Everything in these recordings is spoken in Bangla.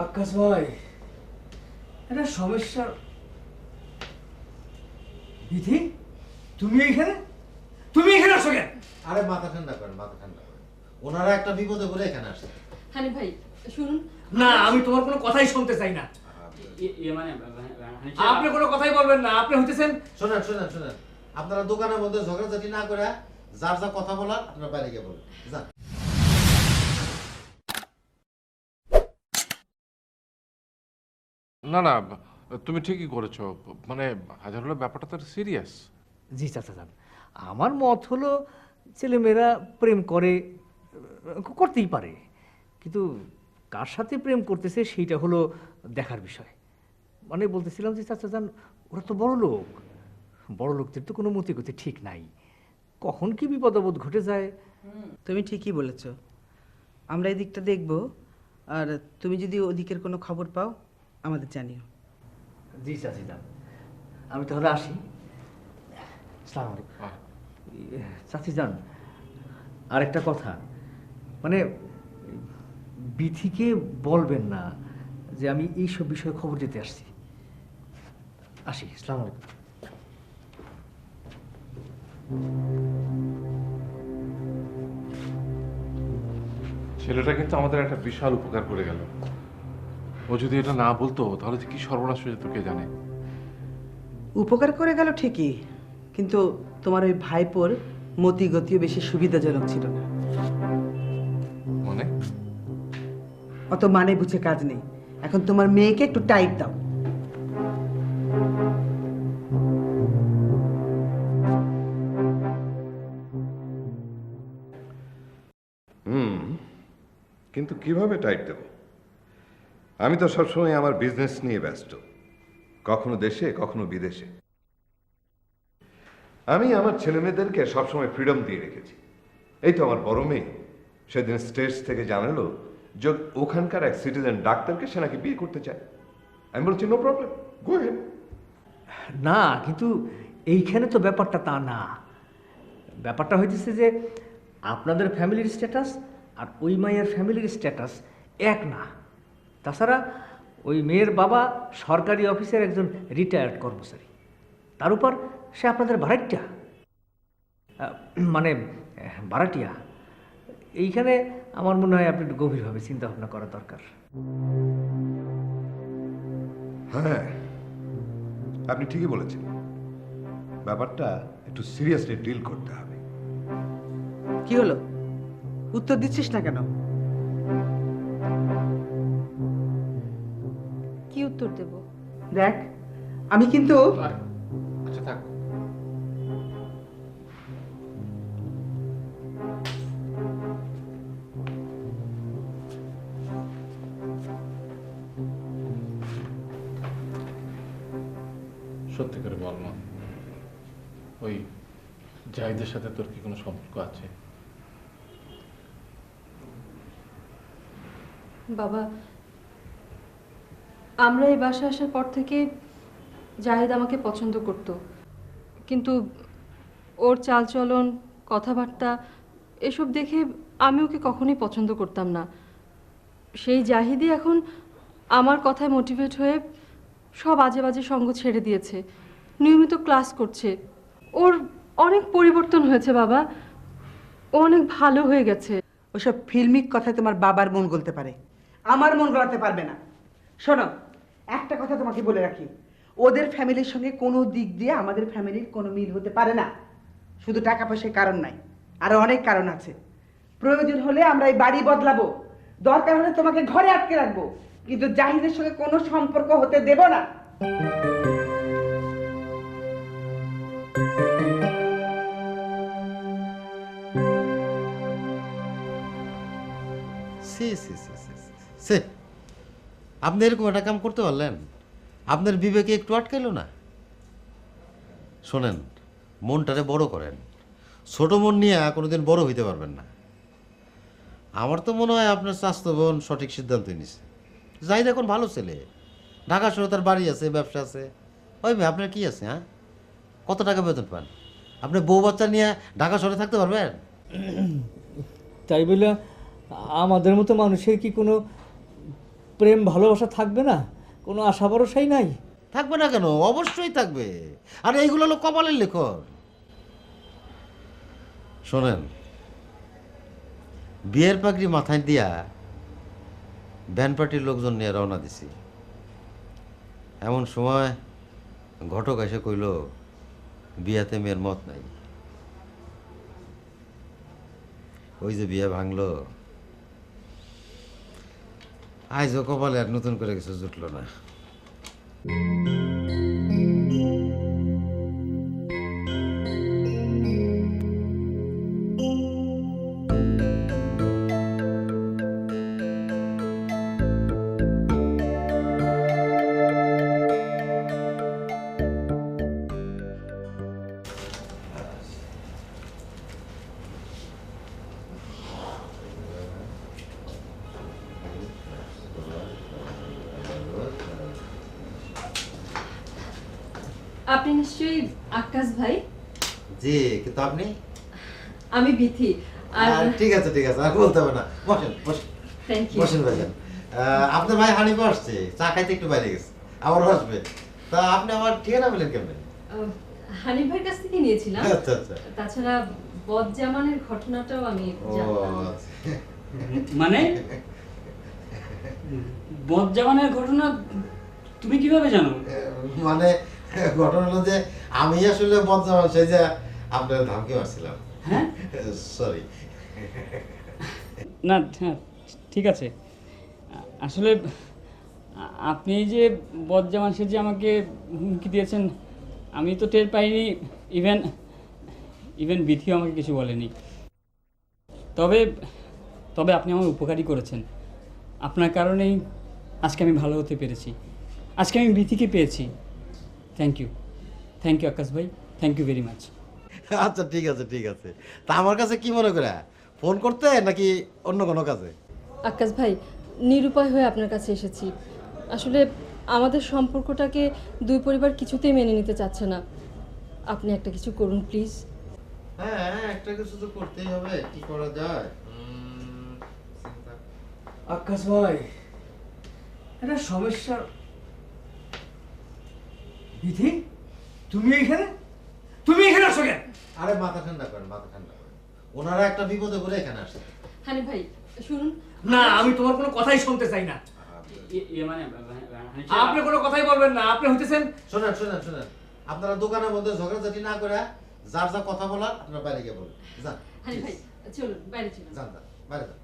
আকাশ ভাই একটা সমস্যা বিধি? তুমি এখানে তুমি এখানে আসো কেন? আরে মাথা ঠান্ডা করেন মাথা ঠান্ডা করেন। ওনারা একটা বিপদে পড়ে এখানে আসে হানি ভাই শুনুন। না আমি তোমার কোনো কথাই শুনতে চাই না। মানে আপনি কোনো কথাই বলবেন না আপনি হইতেছেন শোনেন শোনেন শোনেন। আপনারা দোকানের মধ্যে ঝগড়াঝাটি না করে যার যা কথা বলার আপনারা বাইরে গিয়ে বলেন। যান। না না তুমি ঠিকই করেছ। মানে হাজার হলো ব্যাপারটা তো সিরিয়াস জি চাচা যান। আমার মত হলো ছেলেমেয়েরা প্রেম করে করতেই পারে। কিন্তু কার সাথে প্রেম করতেছে সেইটা হলো দেখার বিষয়। মানে বলতেছিলাম যে চাচা যান ওরা তো বড় লোক। বড় লোকদের তো কোনো মতি গতি ঠিক নাই। কখন কি বিপদ আপদ ঘটে যায়? তুমি ঠিকই বলেছ। আমরা এই দিকটা দেখব। আর তুমি যদি ওদিকের কোনো খবর পাও আমাদের জানিও। জি চাচি যান। আমি তাহলে আসি। সালাম আলাইকুম। চাচি যান। আরেকটা কথা। মানে বিথিকে বলবেন না যে আমি এইসব বিষয়ে খবর দিতে আসছি। আসি সালাম আলাইকুম। ছেলেটা কিন্তু আমাদের একটা বিশাল উপকার করে গেল। ও যদি এটা না বলতো তাহলে যে কি সর্বনাশ হয়ে যেত কে জানে? উপকার করে গেল ঠিকই কিন্তু তোমার ওই ভাইপোর মতি গতিও বেশি সুবিধাজনক ছিল না। মানে? অত মানে বুঝে কাজ নেই। এখন তোমার মেয়েকে একটু টাইট দাও। হুম কিন্তু কীভাবে টাইট দেব? আমি তো সবসময় আমার বিজনেস নিয়ে ব্যস্ত। কখনো দেশে, কখনো বিদেশে। আমি আমার ছেলেমেয়েদেরকে সবসময় ফ্রিডম দিয়ে রেখেছি। এই তো আমার বড় মেয়ে। সেদিন স্টেজ থেকে জানালো যে ওখানকার এক সিটিজেন ডাক্তারকে সে নাকি বিয়ে করতে চায়। আমি বলছি নো প্রবলেম গো না, কিন্তু এইখানে তো ব্যাপারটা তা না। ব্যাপারটা হইতেছে যে আপনাদের ফ্যামিলির স্ট্যাটাস আর ওই মায়ের ফ্যামিলির স্ট্যাটাস এক না। তাছাড়া ওই মেয়ের বাবা সরকারি অফিসের একজন রিটায়ার্ড কর্মচারী। তার উপর সে আপনাদের ভাড়াটিয়া? মানে ভাড়াটিয়া? এইখানে আমার মনে হয় আপনি একটু গভীরভাবে চিন্তা ভাবনা করা দরকার। হ্যাঁ আপনি ঠিকই বলেছেন। ব্যাপারটা একটু সিরিয়াসলি ডিল করতে হবে। কি হলো? উত্তর দিচ্ছিস না কেন? কি উত্তর দেব? দেখ আমি কিন্তু আচ্ছা থাক। সত্যি করে বল মা ওই জাহিদের সাথে তোর কি কোনো সম্পর্ক আছে? বাবা আমরা এই বাসায় আসার পর থেকে জাহিদ আমাকে পছন্দ করত। কিন্তু ওর চালচলন, কথাবার্তা, এসব দেখে আমি ওকে কখনোই পছন্দ করতাম না। সেই জাহিদই এখন আমার কথায় মোটিভেট হয়ে সব আজে বাজে সঙ্গ ছেড়ে দিয়েছে। নিয়মিত ক্লাস করছে। ওর অনেক পরিবর্তন হয়েছে বাবা। ও অনেক ভালো হয়ে গেছে। ওসব ফিল্মিক কথায় তোমার বাবার মন গলতে পারে। আমার মন গলাতে পারবে না। শোনো একটা কথা তোমাকে বলে রাখি ওদের ফ্যামিলির সঙ্গে কোনো দিক দিয়ে আমাদের ফ্যামিলির কোনো মিল হতে পারে না। শুধু টাকা পয়সার কারণ নাই আরও অনেক কারণ আছে। প্রয়োজন হলে আমরা এই বাড়ি বদলাবো দরকার হলে তোমাকে ঘরে আটকে রাখব কিন্তু জাহিদের সঙ্গে কোনো সম্পর্ক হতে দেব না। সি সি সি, সি আপনি এরকম একটা কাম করতে পারলেন? আপনার বিবেকে একটু আটকাইল না? শোনেন, মনটারে বড় করেন। ছোট মন নিয়ে কোনোদিন বড় হইতে পারবেন না। আমার তো মনে হয় আপনার স্বাস্থ্য বোন সঠিক সিদ্ধান্ত নিছে। যাই এখন ভালো ছেলে। ঢাকা শহরে তার বাড়ি আছে, ব্যবসা আছে। ওই ভাই, আপনার কী আছে হ্যাঁ? কত টাকা বেতন পান? আপনি বউ বাচ্চা নিয়ে ঢাকা শহরে থাকতে পারবেন? তাই বলে আমাদের মতো মানুষের কি কোনো প্রেম ভালোবাসা থাকবে না, কোনো আশা ভরসাই নাই। থাকবে না কেন? অবশ্যই থাকবে। আর এইগুলো হলো কপালের লেখন। শোনেন, বিয়ের পাগড়ি মাথায় দিয়া ব্যান্ড পার্টির লোকজন নিয়ে রওনা দিছি। এমন সময় ঘটক এসে কইল, বিয়াতে মেয়ের মত নাই। ওই যে বিয়ে ভাঙলো আইজও কপালে আর নতুন করে কিছু জুটলো না। আপনি নিশ্চয়ই আকাশ ভাই? জি কিন্তু আপনি? আমি বিথি আর ঠিক আছে ঠিক আছে আর বলতে হবে না। বসেন বসেন। থ্যাংক ইউ বসেন ভাইজান। আপনার ভাই হানিফা আসছে চা খাইতে একটু বাইরে গেছে আবারও আসবে। তা আপনি আমার ঠিকানা পেলেন কেমন? হানিফ ভাইয়ের কাছ থেকে নিয়েছিলাম। আচ্ছা আচ্ছা। তাছাড়া বদজামানের ঘটনাটাও আমি জানতাম। আচ্ছা। মানে? বদজামানের ঘটনা তুমি কীভাবে জানো? মানে ঘটনা হলো যে আমি আসলে বদজামান সেই যে আপনার ধামকে মারছিলাম। হ্যাঁ? সরি না হ্যাঁ ঠিক আছে। আসলে আপনি যে বদজামান সে যে আমাকে হুমকি দিয়েছেন আমি তো টের পাইনি। ইভেন ইভেন বিথিও আমাকে কিছু বলেনি। তবে তবে আপনি আমার উপকারই করেছেন। আপনার কারণেই আজকে আমি ভালো হতে পেরেছি। আজকে আমি বিথিকে পেয়েছি। Thank you thank you Akash ভাই থ্যাংক ইউ ভেরি মাচ আচ্ছা ঠিক আছে ঠিক আছে। তা আমার কাছে কি মনে করে? ফোন করতে নাকি অন্য কোনো কাজে? আকাশ ভাই নিরুপায় হয়ে আপনার কাছে এসেছি। আসলে আমাদের সম্পর্কটাকে দুই পরিবার কিছুতেই মেনে নিতে চাচ্ছে না। আপনি একটা কিছু করুন প্লিজ। হ্যাঁ একটা কিছু তো করতেই হবে। কি করা যায়? আকাশ ভাই এটা সমস্যার বিধি তুমি এইখানে? তুমি এখানে আসো কেন? আরে মাথা ঠান্ডা করেন মাথা ঠান্ডা করেন। ওনারা একটা বিপদে বলে এখানে আসছে। হানি ভাই শুনুন। না আমি তোমার কোনো কথাই শুনতে চাই না। ইয়ে মানে আপনি কোনো কথাই বলবেন না আপনি হইতেছেন শোনেন শোনেন শোনেন। আপনারা দোকানের মধ্যে ঝগড়াঝাটি না করে যার যা কথা বলার আপনারা বাইরে গিয়ে বলেন। যান হানি ভাই চলুন বাইরে চলুন। যান যান বাইরে যান।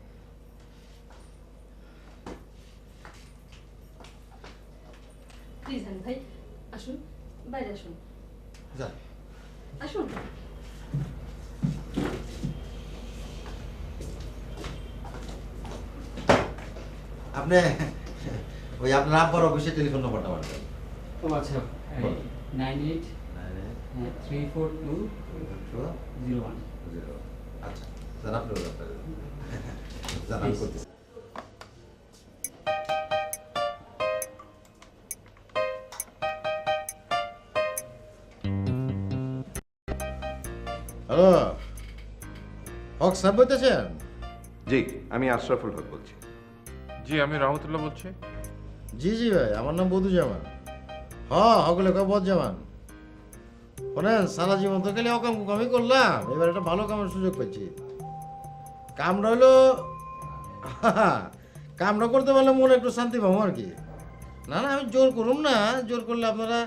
প্লিজ হানি ভাই। আসুন বাইরে আসুন। যান। আসুন। আপনি ওই আপনার আব্বার অফিসে টেলিফোন নম্বরটা পাঠাবেন। ও আচ্ছা nine eight three four two zero one আচ্ছা আমি করতেছি। হ্যালো হক সাহেব বলতেছেন? জি আমি আশরাফুল হক বলছি। জি আমি রহমতুল্লাহ বলছি। জি জি ভাই আমার নাম বধু জামান হ হকলে কয় বদ জামান শোনেন সারা জীবন তো খালি অকাম কুকামি করলাম। এবার একটা ভালো কামের সুযোগ পেয়েছি কামটা হলো কামটা করতে পারলে মনে একটু শান্তি পাবো আর কি। না না আমি জোর করুম না। জোর করলে আপনারা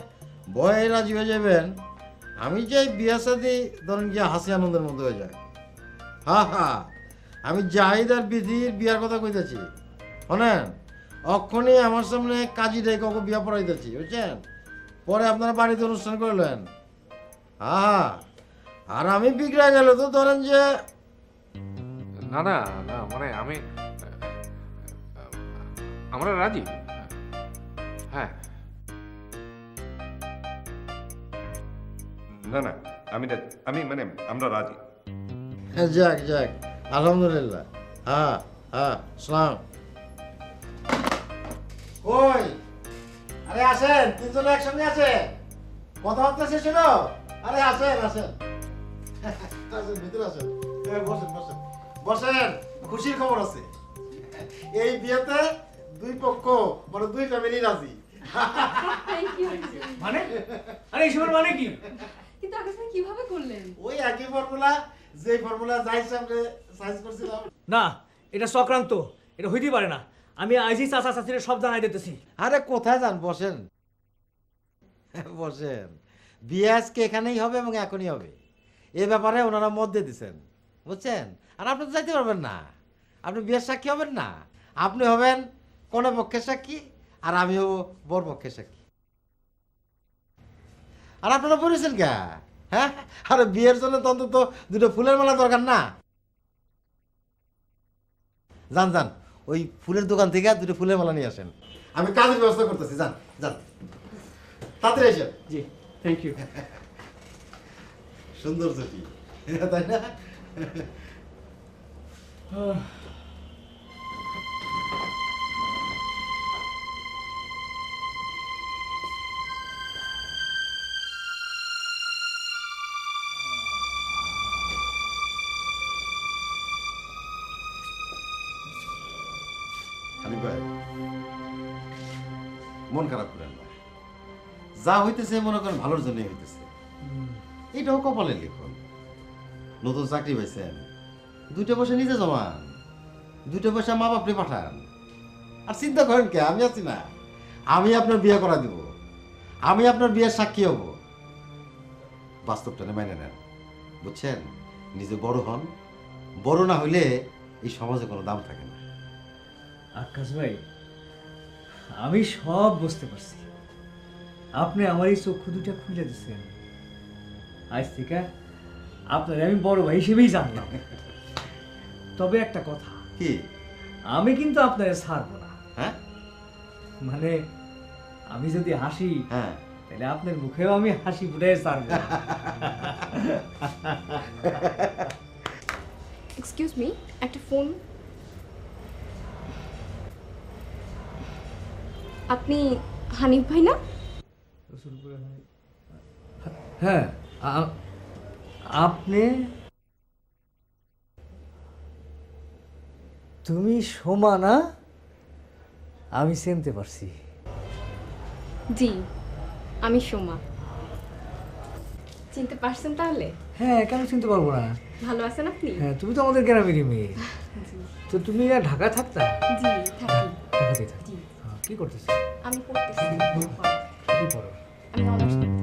ভয়ে রাজি হয়ে যাবেন। আমি চাই বিয়া সাদি ধরেন গিয়ে হাসি আনন্দের মধ্যে হয়ে যায়। হা হা, আমি জাহিদ আর বিধির বিয়ার কথা কইতেছি। শোনেন, অক্ষণে আমার সামনে কাজী ডেকে ওকে বিয়া পড়াইতেছি, বুঝছেন? পরে আপনারা বাড়িতে অনুষ্ঠান করলেন হা আর আমি বিগড়া গেল তো, ধরেন যে না না না মানে আমি, আমরা রাজি। হ্যাঁ। না না আমি আমি মানে আমরা রাজি। যাক যাক আলহামদুলিল্লাহ। হ্যাঁ হ্যাঁ সালাম। কই? আরে আসেন তিনজন একসঙ্গে আছেন। কথাবার্তা শেষ হলো? আরে আসেন আসেন। আসেন ভিতরে আসেন। এ, বসেন বসেন। বসেন খুশির খবর আছে। এই বিয়েতে দুই পক্ষ মানে দুই ফ্যামিলি রাজি। মানে? আরে এইসবের মানে কি কিন্তু আকাশ ভাই কীভাবে করলেন ওই একই ফর্মুলা যে ফর্মুলা যাই সামনে সাইজ করছিলাম না এটা চক্রান্ত এটা হইতেই পারে না। আমি আইজি চাচা চাচির সব জানাই দিতেছি। আরে কোথায় যান বসেন। বসেন। বিয়ে আজকে এখানেই হবে এবং এখনই হবে। এ ব্যাপারে ওনারা মত দিয়ে দিচ্ছেন বুঝছেন? আর আপনি তো যাইতে পারবেন না। আপনি বিয়ের সাক্ষী হবেন না। আপনি হবেন কোন পক্ষের সাক্ষী আর আমি হব বর পক্ষের সাক্ষী। আর আপনারা বলেছেন কে? হ্যাঁ? আরে বিয়ের জন্য তো অন্তত দুটো ফুলের মালা দরকার না। যান যান ওই ফুলের দোকান থেকে দুটো ফুলের মালা নিয়ে আসেন। আমি কাজের ব্যবস্থা করতেছি যান যান। তাড়াতাড়ি এসেন জি থ্যাংক ইউ সুন্দর ছুটি তাই না? যা হইতেছে মনে করেন ভালোর জন্যই হইতেছে। এটাও কপালের লিখুন নতুন চাকরি পাইছেন দুইটা পয়সা নিজে জমান দুইটা পয়সা মা বাপরে পাঠান। আর চিন্তা করেন কে আমি আছি না। আমি আপনার বিয়ে করা দিব। আমি আপনার বিয়ের সাক্ষী হব। বাস্তবটা মেনে নেন বুঝছেন? নিজে বড় হন। বড় না হইলে এই সমাজে কোনো দাম থাকে না। আকাশ ভাই আমি সব বুঝতে পারছি। আপনি আমার এই চক্ষু দুটা খুলে দিচ্ছেন আজ থেকে আপনার আমি বড় ভাই হিসেবেই জানলাম। তবে একটা কথা কি? আমি কিন্তু আপনার ছাড়বো না। হ্যাঁ? মানে আমি যদি হাসি হ্যাঁ। তাহলে আপনার মুখেও আমি হাসি ফুটে ছাড়বো এক্সকিউজ মি একটা ফোন আপনি হানিফ ভাই না? হ্যাঁ আপনি তুমি সোমা না? আমি চিনতে পারছি। জি আমি সোমা। চিনতে পারছেন তাহলে? হ্যাঁ কেন চিনতে পারব না? ভালো আছেন আপনি? হ্যাঁ তুমি তো আমাদের গ্রামেরই মেয়ে। তো তুমি না ঢাকা থাকতা? জি থাকি। থাকো। হ্যাঁ, কি করতেছ? আমি পড়তেছি। কি পড়ো? আমি অনার্স